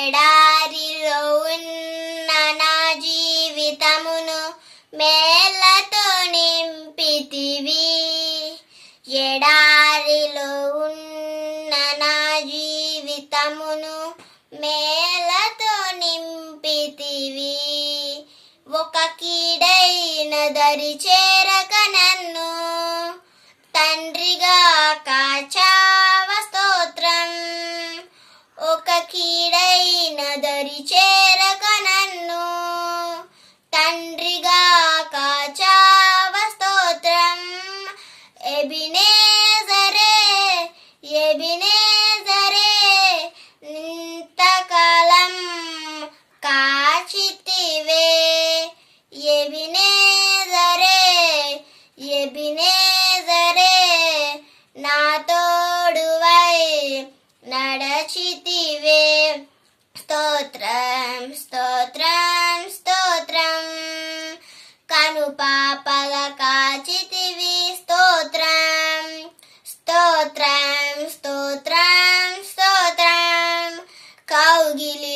ఎడారిలో ఉన్న నా జీవితమును మేలతో నింపితివి. ఎడారిలో ఉన్న నా జీవితమును మేలతో నింపితివి. ఒక కీడైన దరిచే ఎబినేజరే నా తోడువై నడచితివే. స్తోత్రం స్తోత్రం స్తోత్రం. కను పాపల కాచితివి స్తోత్రం. స్తోత్రం స్తోత్రం స్తోత్రం. కౌగిలి